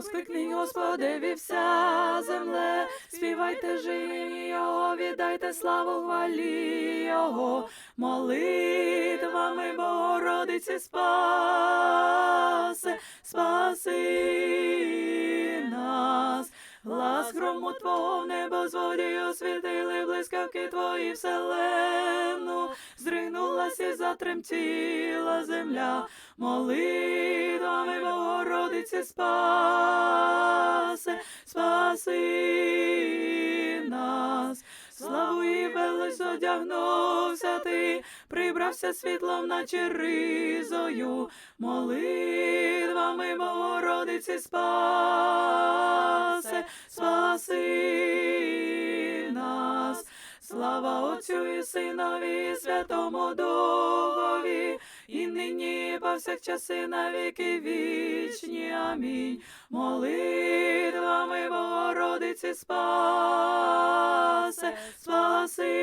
Воскликніть Господеві вся земле, співайте жині Його, віддайте славу хвалі Його, молитвами Богородиці спасе, спаси нас. Глас грому Твого в небо зводі освітили блискавки Твої вселену, зригнулася затремтіла земля, молитвами Богородиці спасе, спаси нас. Славу і велич одягнувся ти, прибрався світлом, наче ризою, молитвами Богородиці спасе, спаси. Слава Отцю і Синові, і Святому Духові, і нині, і повсякчас, і на віки вічні. Амінь. Молитвами Богородиці спасе, спаси